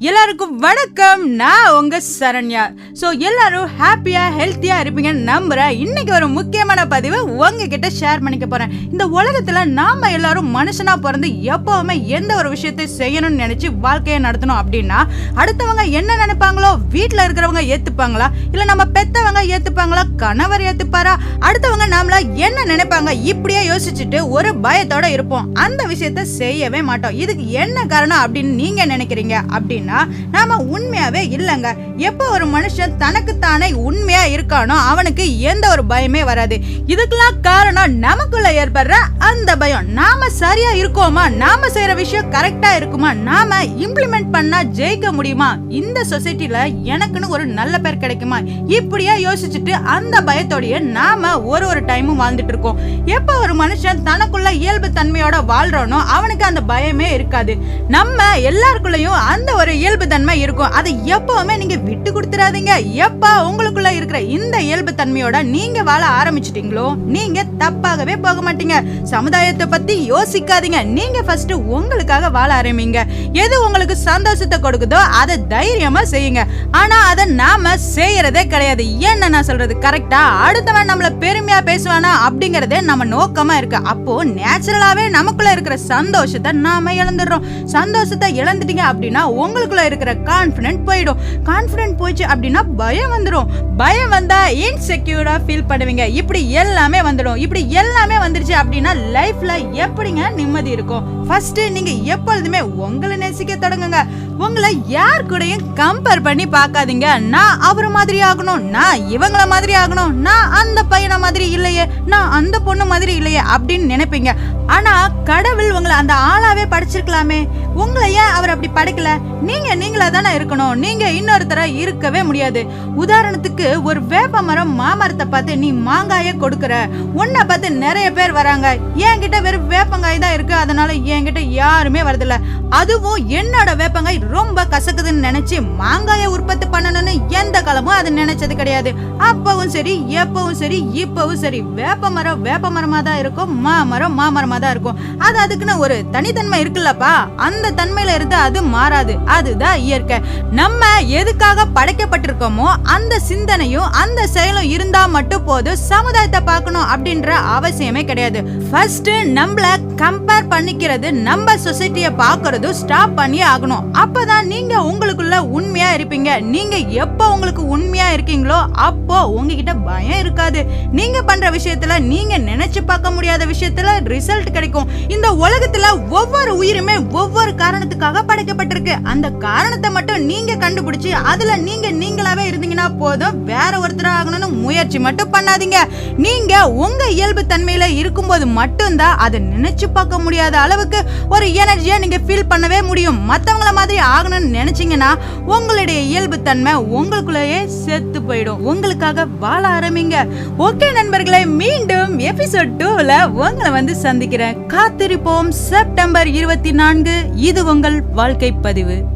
எல்லாருக்கும் வணக்கம். நான் உங்க சரண்யா. ஸோ எல்லாரும் ஹாப்பியா ஹெல்த்தியா இருப்பீங்கன்னு நம்புறேன். இன்னைக்கு ஒரு முக்கியமான பதிவு உங்ககிட்ட ஷேர் பண்ணிக்க போறேன். இந்த உலகத்துல நாம எல்லாரும் மனுஷனா பிறந்து எப்பவுமே எந்த ஒரு விஷயத்தை செய்யணும்னு நினைச்சு வாழ்க்கையை நடத்தணும் அப்படின்னா அடுத்தவங்க என்ன நினைப்பாங்களோ வீட்டில் இருக்கிறவங்க ஏத்துப்பாங்களா? இல்ல நம்ம பெத்தவங்க ஏத்துப்பாங்களா? கணவர் ஏத்துப்பாரா? அடுத்தவங்க நாமள என்ன நினைப்பாங்க? இப்படியே யோசிச்சுட்டு ஒரு பயத்தோட இருப்போம். அந்த விஷயத்த செய்யவே மாட்டோம். இதுக்கு என்ன காரணம் அப்படின்னு நீங்க நினைக்கிறீங்க அப்படின்னு நாம உண்மையாவே இல்லைங்க. எப்போ ஒரு மனுஷன் தனக்குத்தானே உண்மையா இருக்கானோ அவனுக்கு எந்த ஒரு பயமே வராது. இதுக்கெல்லாம் காரணம் நமக்குள்ள ஏற்படுற அந்த பயம். நாம சரியா இருக்கோமா? நாம செய்யற விஷயம் கரெக்டா இருக்குமா? நாம இம்ப்ளிமெண்ட் பண்ணா ஜெயிக்க முடியுமா? இந்த சொசைட்டில எனக்குன்னு ஒரு நல்ல பேர் கிடைக்குமா? இப்படியா யோசிச்சுட்டு அந்த பயத்தோடைய நாம ஒரு ஒரு டைமும் வாழ்ந்துட்டு இருக்கோம். எப்போ ஒரு மனுஷன் தனக்குள்ள இயல்பு தன்மையோட வாழ்றானோ அவனுக்கு அந்த பயமே இருக்காது. நம்ம எல்லாருக்குள்ளயும் அந்த ஒரு இயல்பு தன்மை இருக்கும். அதை எப்பவுமே நீங்க விட்டு கொடுத்துறாதீங்க. எப்பா உங்களுக்குள்ள இருக்கிற இந்த இயல்பு தன்மையோட நீங்க வாழ ஆரம்பிச்சிட்டீங்களோ நீங்க தப்பாகவே போக மாட்டீங்க. சமுதாயத்தை பத்தி யோசிக்காதீங்க. நீங்க ஃபர்ஸ்ட் உங்களுக்காக வாழ ஆரம்பிங்க. எது உங்களுக்கு சந்தோஷத்தை கொடுக்குதோ அதை தைரியமா செய்யுங்க. ஆனா அதை நாம செய்யறதே கிடையாது. என்ன நான் சொல்றது? கரெக்டா அடுத்தவன் நம்மள பெருமையா பேசுவானா அப்படிங்கறதே நம்ம நோக்கமா இருக்கு. அப்போ நேச்சுரலாவே நமக்குள்ள இருக்கிற சந்தோஷத்தை நாம இழந்துடுறோம். சந்தோஷத்தை இழந்துட்டீங்க அப்படின்னா உங்களுக்குள்ள இருக்கிற கான்ஃபிடென்ட் போயிடும். கான்ஃபிடென்ட் போச்சு அப்படின்னா பயம் வந்துடும் பயம் வந்தா இன்செக்யூரா ஃபீல் பண்ணுவீங்க. இப்படி எல்லாமே வந்துடும். இப்படி எல்லாமே வந்துருச்சு அப்படின்னா லைஃப்ல எப்படிங்க நிம்மதி இருக்கும்? ஃபர்ஸ்ட் நீங்க எப்பொழுதுமே உங்களை நேசிக்க தொடங்குங்க. உங்களை யார் கூடயும் கம்பேர் பண்ணி பார்க்காதீங்க. நான் அவர் மாதிரி ஆகணும். நான் இவங்கள மாதிரி ஆகணும். நான் அந்த பையனை மாதிரி இல்லையே. நான் அந்த பொண்ணு மாதிரி இல்லையே அப்படின்னு நினைப்பீங்க. ஆனா கடவுள் உங்களை அந்த ஆளாவே படைச்சிருக்கலாமே. உங்களை ஏன் அப்படி படைக்கல. நீங்க நீங்களா தானே இருக்கணும். நீங்க இன்னொருத்தர இருக்கவே முடியாது. உதாரணத்துக்கு ஒரு வேப்ப மரம் மாமரத்தை பார்த்து நீ மாங்காய கொடுக்கற. உன்னை பார்த்து நிறைய பேர் வராங்க. என்கிட்ட வெறும் வேப்பங்காய் தான் இருக்கு. அதனால என்கிட்ட யாருமே வரதில்ல. அதுவும் என்னோட வேப்பங்காய் ரொம்ப கசக்குதுன்னு நினைச்சு மாங்காய உற்பத்தி பண்ணணும்னு எந்த காலமும் அது நினைச்சது கிடையாது. அப்பவும் சரி எப்பவும் சரி இப்பவும் சரி வேப்ப மரம் வேப்ப மரமா தான் இருக்கும். மாமரம் மாமரமா தான் இருக்கும். அது அதுக்குன்னு ஒரு தனித்தன்மை இருக்குல்லப்பா. அந்த தன்மையில இருந்து அது மாறாது. அதுதான் இயற்கை. நம்ம எதுக்காக படைக்கப்பட்டிருக்கோமோ அந்த சிந்தனையும் அந்த செயலும் இருந்தா மட்டும் போதும் சமுதாயத்தை பார்க்கணும் அப்படின்ற அவசியமே கிடையாது. ஃபர்ஸ்ட் நம்மள கம்பேர் பண்ணிக்கிறது நம்ம சொசைட்டியை பார்க்கறதும் ஸ்டாப் பண்ணி ஆகணும். அப்பதான் இருப்பீங்க. நீங்க எப்போ உங்களுக்கு உண்மையா இருக்கீங்களோ அப்போ உங்ககிட்ட பயம் இருக்காது. நீங்க பண்ற விஷயத்துல நீங்க நினைச்சு பார்க்க முடியாத விஷயத்துல ரிசல்ட் கிடைக்கும். இந்த உலகத்துல ஒவ்வொரு உயிருமே ஒவ்வொரு காரணத்துக்காக படைக்கப்பட்டிருக்கு. அந்த காரணத்தை மட்டும் நீங்க கண்டுபிடிச்சு அதுல நீங்க நீங்களாவே இருந்தீங்கன்னா போதும். வேற ஒருத்தர் ஆகணும் முயற்சி மட்டும் பண்ணாதீங்க. நீங்க உங்க இயல்பு தன்மையில இருக்கும்போது மட்டும்தான் அதை நினைச்சு பார்க்க முடியாத அளவுக்கு ஒரு எனர்ஜியா நீங்க ஃபீல் பண்ணவே முடியும். மத்தவங்கள மாதிரி ஆகணும்னு நினைச்சீங்கன்னா உங்களுடைய இயல்பு தன்மை உங்களுக்குள்ளேயே செத்து போயிடும். உங்களுக்காக வாழ ஆரம்பிங்க. ஓகே நண்பர்களே மீண்டும் எபிசோட் டூல உங்களை வந்து சந்திக்கிறேன். காத்திருப்போம். செப்டம்பர் இருபத்தி நான்கு இது உங்கள் வாழ்க்கை பதிவு.